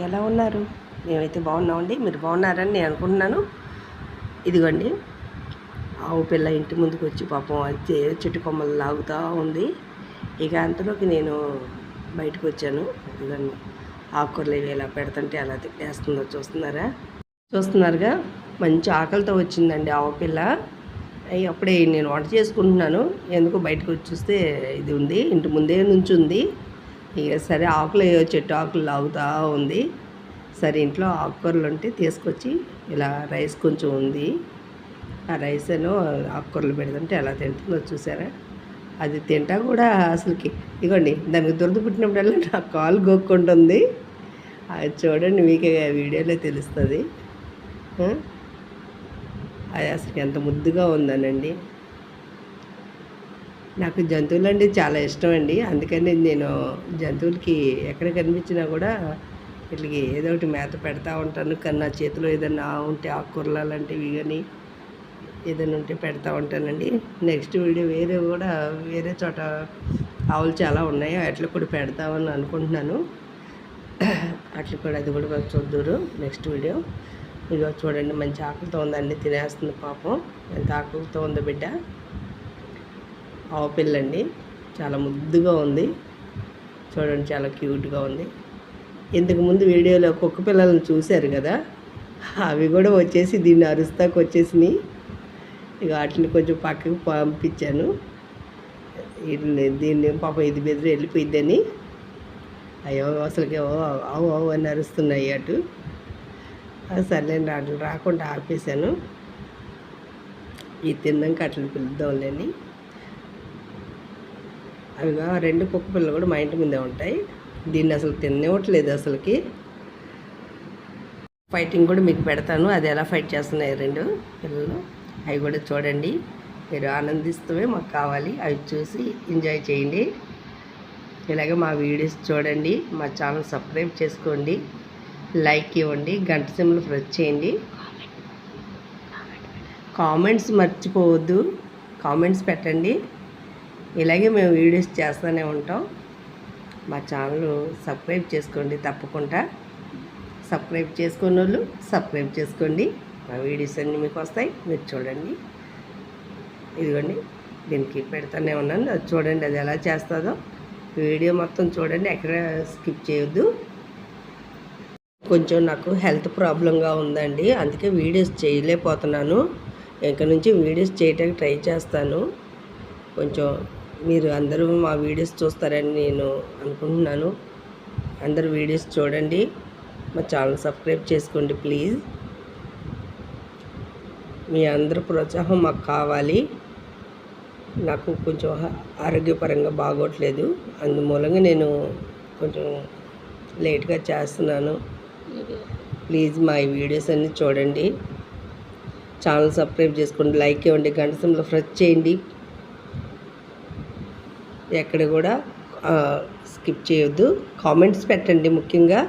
ఎలా ఉన్నారు? మేమైతే బాగున్నామండి. మీరు బాగున్నారని నేను అనుకుంటున్నాను. ఇదిగోండి. ఆవు పిల్ల ఇంటి ముందుకు వచ్చి పాపం అయితే చెట్టు కొమ్మలు లాగుతూ ఉంది. ఇక అంతలోకి నేను బయటకు వచ్చాను. ఇదిగోండి. ఆకుకూరలు ఇవి ఎలా పెడుతుంటే ఎలా వేస్తుందో చూస్తున్నారా? చూస్తున్నారుగా? మంచి ఆకలితో వచ్చిందండి ఆవు పిల్ల. అప్పుడే నేను వంట చేసుకుంటున్నాను. ఎందుకో బయటకు వచ్చి చూస్తే ఇది ఉంది. ఇంటి ముందే నుంచి ఉంది. ఇక సరే ఆకులు ఏ చెట్టు ఆకులు లాగుతూ ఉంది. సరే ఇంట్లో ఆకుకూరలు ఉంటే తీసుకొచ్చి ఇలా రైస్ కొంచెం ఉంది. ఆ రైస్ ఏనో ఆకుకూరలు పెడుతుంటే ఎలా తింటుందో చూసారా? అది తింటా కూడా అసలుకి. ఇగోండి దానికి దురద పుట్టినప్పుడల్లా నా కాలు గోక్కుంటుంది. అది చూడండి మీకు వీడియోలో తెలుస్తుంది. అది అసలు ఎంత ముద్దుగా ఉందనండి. నాకు జంతువులు అంటే చాలా ఇష్టం అండి అందుకని నేను జంతువులకి ఎక్కడ కనిపించినా కూడా వీటికి ఏదో ఒకటి మేత పెడతా ఉంటాను. కానీ నా చేతిలో ఏదైనా ఉంటే ఆకుకూరలు అలాంటివి కానీ ఏదైనా ఉంటే పెడతా ఉంటానండి. నెక్స్ట్ వీడియో వేరే కూడా వేరే చోట ఆవులు చాలా ఉన్నాయి అట్లా కూడా పెడతామని అనుకుంటున్నాను. అట్లా కూడా అది కూడా చూద్దరు. Next video. ఇదిగో చూడండి మంచి ఆకలితో ఉందండి తినేస్తుంది పాపం. ఎంత ఆకలితో ఉందో బిడ్డ. ఆవుపిల్లండి చాలా ముద్దుగా ఉంది. చూడండి చాలా క్యూట్గా ఉంది. ఇంతకు ముందు వీడియోలో కుక్క పిల్లలను చూశారు కదా? అవి కూడా వచ్చేసి దీన్ని అరుస్తాకు వచ్చేసినాయి. ఇక వాటిని కొంచెం పక్కకు పంపించాను. వీటిని దీన్ని పాపం ఇది బెదిరి వెళ్ళిపోయిద్దని. అయ్యో అసలుకి ఓ అవు అవు అని అరుస్తున్నాయి అటు. సర్లేండి అట్లా రాకుండా ఆపేశాను ఇది తిన్నాక అట్లా పిలుద్దాంలేని అవి రెండు కుక్క పిల్లలు కూడా మా ఇంటి ముందే ఉంటాయి. దీన్ని అసలు తినేవట్లేదు అసలుకి. ఫైటింగ్ కూడా మీకు పెడతాను. అది ఎలా ఫైట్ చేస్తున్నాయి రెండు పిల్లలు? అవి కూడా చూడండి. మీరు ఆనందిస్తూనే మాకు కావాలి. అవి చూసి ఎంజాయ్ చేయండి. ఇలాగే మా వీడియోస్ చూడండి. మా ఛానల్ సబ్స్క్రైబ్ చేసుకోండి. లైక్ ఇవ్వండి. గంట సింబల్ ప్రెస్ చేయండి. కామెంట్స్ మర్చిపోవద్దు. కామెంట్స్ పెట్టండి. ఇలాగే మేము వీడియోస్ చేస్తూనే ఉంటాం. మా ఛానల్ సబ్స్క్రైబ్ చేసుకోండి తప్పకుండా. సబ్స్క్రైబ్ చేసుకున్న వాళ్ళు సబ్స్క్రైబ్ చేసుకోండి. మా వీడియోస్ అన్నీ మీకు వస్తాయి. మీరు చూడండి. ఇదిగోండి దీనికి పెడుతూనే ఉన్నాను. అది చూడండి అది ఎలా చేస్తుందో. వీడియో మొత్తం చూడండి ఎక్కడ స్కిప్ చేయొద్దు. కొంచెం నాకు హెల్త్ ప్రాబ్లంగా ఉందండి. అందుకే వీడియోస్ చేయలేకపోతున్నాను. ఇంక నుంచి వీడియోస్ చేయడానికి ట్రై చేస్తాను. కొంచెం మీరు అందరూ మా వీడియోస్ చూస్తారని నేను అనుకుంటున్నాను. అందరు వీడియోస్ చూడండి. మా ఛానల్ సబ్స్క్రైబ్ చేసుకోండి ప్లీజ్. మీ అందరి ప్రోత్సాహం మాకు కావాలి. నాకు కొంచెం ఆరోగ్యపరంగా బాగోట్లేదు. అందుమూలంగా నేను కొంచెం లేట్గా చేస్తున్నాను. ప్లీజ్ మా ఈ వీడియోస్ అన్నీ చూడండి. ఛానల్ సబ్స్క్రైబ్ చేసుకోండి. లైక్ ఇవ్వండి. గంట సింబల్ ప్రెస్ చేయండి. ఎక్కడ కూడా స్కిప్ చేయొద్దు. కామెంట్స్ పెట్టండి ముఖ్యంగా.